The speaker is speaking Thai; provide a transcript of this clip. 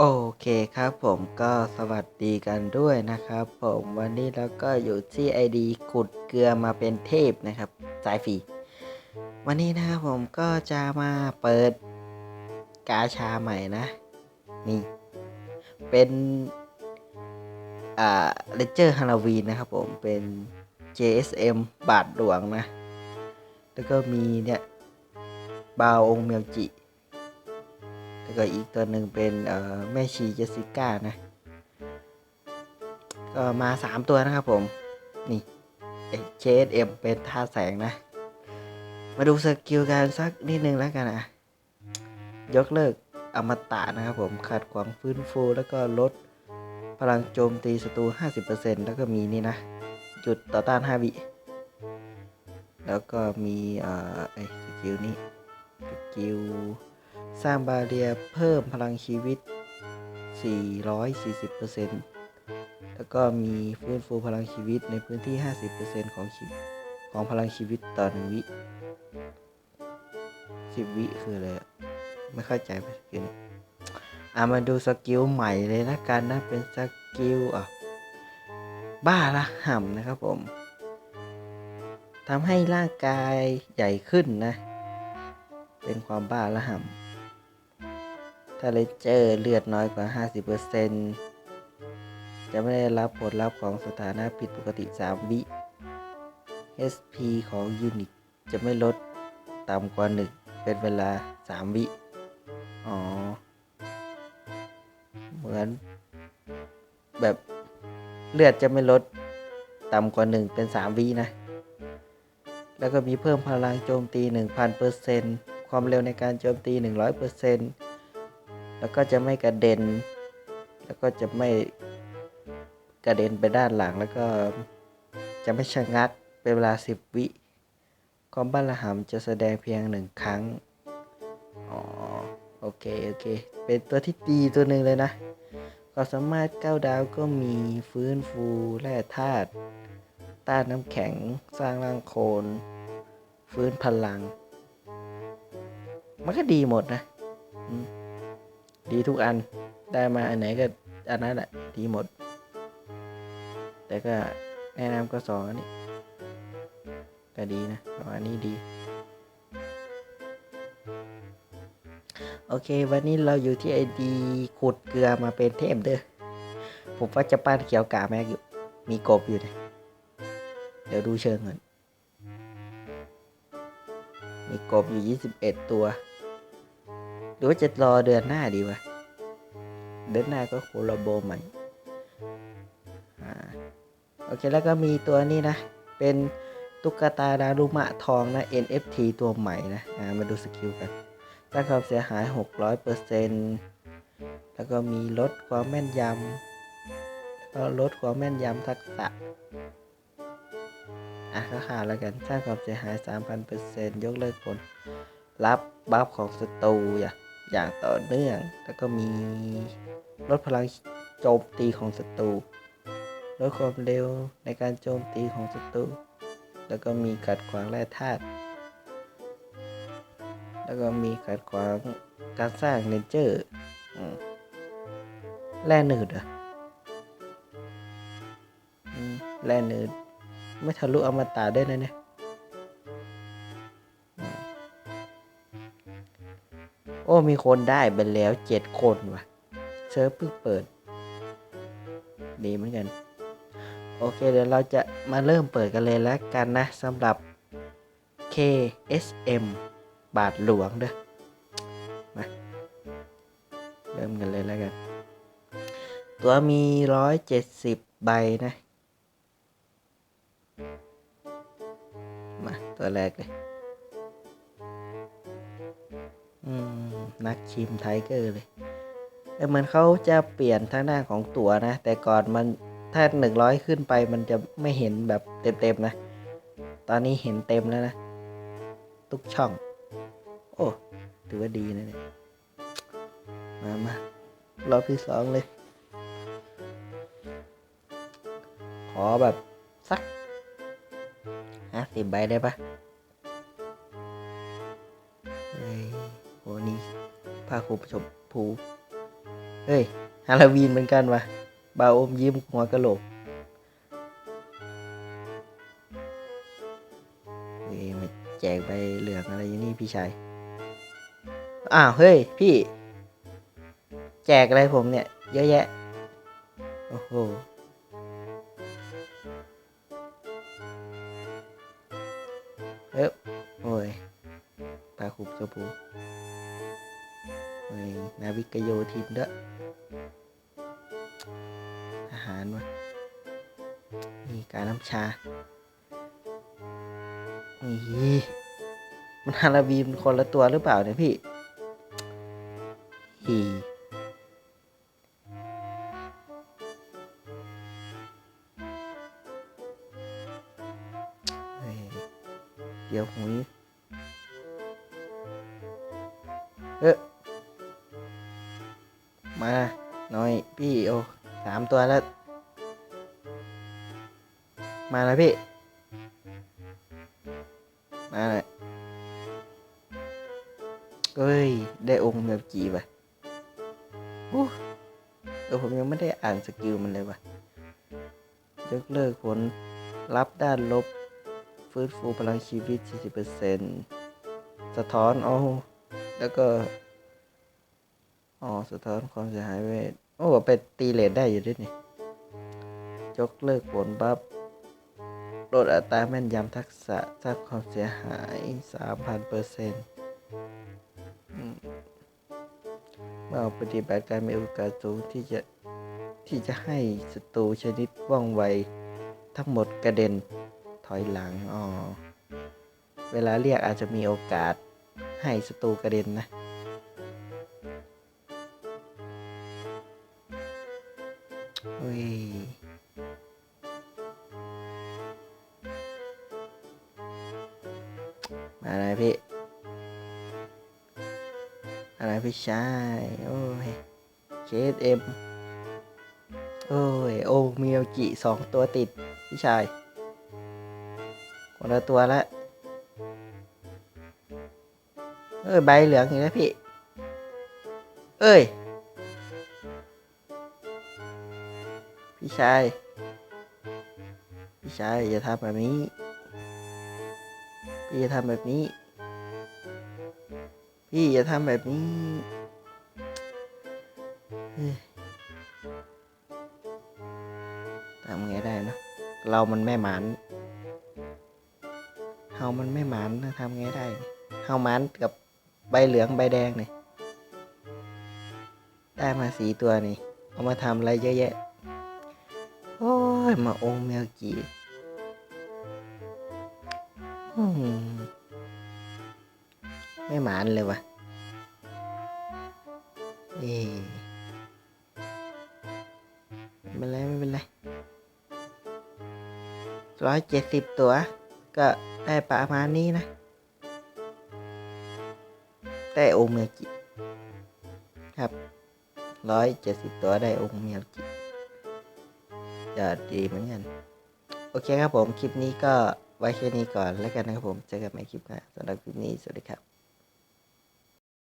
โอเคครับผมก็สวัสดีกันด้วยนะครับผมวันนี้เราก็อยู่ที่ ID ขุดเกลือมาเป็นเทพนะครับสายฟรีวันนี้นะครับผมก็จะมาเปิดกาชาใหม่นะ นี่ เป็นอ่าเลเจอร์ฮาโลวีนนะครับผมเป็น JSM บาทหลวงนะ แล้วก็มีเนี่ยบาวองเมียวจิ แล้วก็อีกตัวหนึ่งเป็นแม่ชีเจสสิก้านะ ก็มาสามตัวนะครับผม นี่เชสเอ็มเป็นท่าแสงนะ มาดูสกิลกันสักนิดนึงแล้วกันนะ ยกเลิกอมตะนะครับผมขัดขวางฟื้นฟูแล้วก็ลดพลังโจมตีศัตรู 50%แล้วก็มีนี่นะ จุดต่อต้าน 5 วิ แล้วก็มีเอ่อไอสกิลนี้สกิล สร้างบาเรียเพิ่มพลังชีวิต 440%แล้วก็มีฟื้นฟูพลังชีวิตในพื้นที่ 50%ของชีของพลังชีวิตต่อหนึ่งวิ10วิคืออะไรไม่เข้าใจไปสกิลอะมาดูสกิลใหม่เลยนะกันนะ เป็นสกิลอะบ้าละห่ำนะครับผมทำให้ร่างกายใหญ่ขึ้นนะ เป็นความบ้าละห่ำ ถ้าเลเจอร์เลือดน้อยกว่า 50%จะไม่ได้รับผลลัพธ์ของสถานะผิดปกติ 3 วิ SP ของยูนิตจะไม่ลดต่ำกว่า1เป็นเวลา 3 วิ อ๋อ เหมือน แบบเลือดจะไม่ลดต่ำกว่า 1 เป็น 3 วินะ แล้วก็มีเพิ่มพลังโจมตี 1,000%ความเร็วในการโจมตี 100% แล้วก็จะไม่กระเด็น แล้วก็จะไม่กระเด็นไปด้านหลังแล้วก็จะไม่ชะงักเป็นเวลา 10 วิคอมบ้านละหำจะแสดงเพียงหนึ่งครั้ง อ๋อ โอเค โอเค เป็นตัวที่ดีตัวหนึ่งเลยนะก็สามารถก้าวดาวก็มีฟื้นฟูแร่ธาตุต้านน้ำแข็งสร้างร่างโคลนฟื้นพลัง มันก็ดีหมดนะ ดีทุกอันได้มาอันไหนก็อันนั้นแหละดีหมด แต่ก็แนะนำก็สองอันนี้ก็ดีนะสองอันนี้ดี โอเค วันนี้เราอยู่ที่ไอดีขุดเกลือมาเป็นเทมเด้อผมว่าจะปั้นเขียวกาแม็กอยู่ มีกบอยู่เนี่ยเดี๋ยวดูเชิงก่อนมีกบอยู่ 21 ตัว หรือว่าจะรอเดือนหน้าดีวะ เดือนหน้าก็โคลาโบใหม่อ่าโอเคแล้วก็มีตัวนี้นะ เป็นตุ๊กตาดารุมะทองนะ NFT ตัวใหม่นะอ่ามาดูสกิลกันสร้างความเสียหาย 600%แล้วก็มีลดความแม่นยำแล้วก็ลดความแม่นยำทักษะอะก็ขาดแล้วกันสร้างความเสียหาย 3,000%ยกเลิกผลรับบัฟของศัตรูอย่า อย่างต่อเนื่อง แล้วก็มีลดพลังโจมตีของศัตรูลดความเร็วในการโจมตีของศัตรูแล้วก็มีขัดขวางแร่ธาตุแล้วก็มีขัดขวางการสร้างเนเจอร์แร่หนืดเหรอะแร่หนืด ไม่ทะลุอมตะได้นะเนี่ย โอ้มีคนได้ไปแล้วเจ็ดคนว่ะเซิร์ฟเพิ่งเปิด ดีเหมือนกัน โอเคเดี๋ยวเราจะมาเริ่มเปิดกันเลยแล้วกันนะสำหรับ KSM บาทหลวงเด้อมาเริ่มกันเลยแล้วกัน ตัวมีร้อยเจ็ดสิบใบนะ มา ตัวแรกเลย นักชิมไทเกอร์เลยแต่เหมือนเขาจะเปลี่ยนทางหน้านของตั๋วนะ แต่ก่อนมันถ้าหนึ่งร้อยขึ้นไปมันจะไม่เห็นแบบเต็มๆนะ ตอนนี้เห็นเต็มแล้วนะ ทุกช่อง โอ้ถือว่าดีนะเนี่ยมามา รอบที่สองเลย ขอแบบสักห้าสิบใบได้ปะเฮ้ยโหนี่ ผ้าคลุมชมพูเฮ้ยฮาโลวีนเหมือนกันวะบาอมยิ้มหัวกะโหลกเฮ้ยมาแจกใบเหลืองอะไรอยู่นี่พี่ชาย อ้าวเฮ้ยพี่ แจกอะไรผมเนี่ย เยอะแยะ โอ้โหเอ๊ะโอ้ยปลาขุบชมผู้ นาวิกโยธินด้วยอาหารวะนี่การน้ำชานี่มันฮาราบีมคนละตัวหรือเปล่าเนี่ยพี่อีเฮ้ยเดี๋ยวหุย มาหน่อยพี่โอ้สามตัวแล้ว มาแล้วพี่ มาเลยเอ้ย ได้องค์แบบจีว่ะอู้เออผมยังไม่ได้อ่านสกิลมันเลยว่ะยกเลิกผลลับด้านลบ ฟื้นฟูพลังชีวิต 40%สะท้อนอ๋อแล้วก็ อ๋อสะท้อนความเสียหายเวทโอ้ไปตีเลทได้อยู่ด้วยนี่ยกเลิกผลบัฟลดอัตราแม่นยำทักษะสร้างความเสียหาย 3,000เปอร์เซ็นต์เมื่อปฏิบัติการมีโอกาสสูงที่จะที่จะให้ศัตรูชนิดว่องไว ทั้งหมดกระเด็นถอยหลังอ๋อเวลาเรียกอาจจะมีโอกาสให้ศัตรูกระเด็นนะ ยมาอะไรพี่อะไรพี่ชายโอ้ยเคสเอ็มโอ้ยโอมีโอจิสองตัวติด พี่ชายคนละตัวละเอ้ย ใบเหลืองอีกแล้วพี่ เอ้ย พี่ชาย พี่ชายอย่าทำแบบนี้ พี่อย่าทำแบบนี้ พี่อย่าทำแบบนี้ทำไงได้นะ เรามันแม่หมานเฮามันไม่หมานนะทำไงได้เนี่ยเฮาหมานกับใบเหลืองใบแดงเนี่ยได้มาสีตัวนี่ เอามาทำอะไรเยอะแยะ โอ้ย มาองค์แมวจีอืมไม่หมานเลยวะเอ๊ไม่เป็นไรไม่เป็นไรร้อยเจ็ดสิบตัว ก็ได้ประมาณนี้นะ ได้องเมียวจิครับร้อยเจ็ดสิบตัวได้องเมียวจิ จะดีเหมือนกัน โอเคครับผม คลิปนี้ก็ไว้แค่นี้ก่อนแล้วกันนะครับผม เจอกันใหม่คลิปหน้าสำหรับคลิปนี้ สวัสดีครับ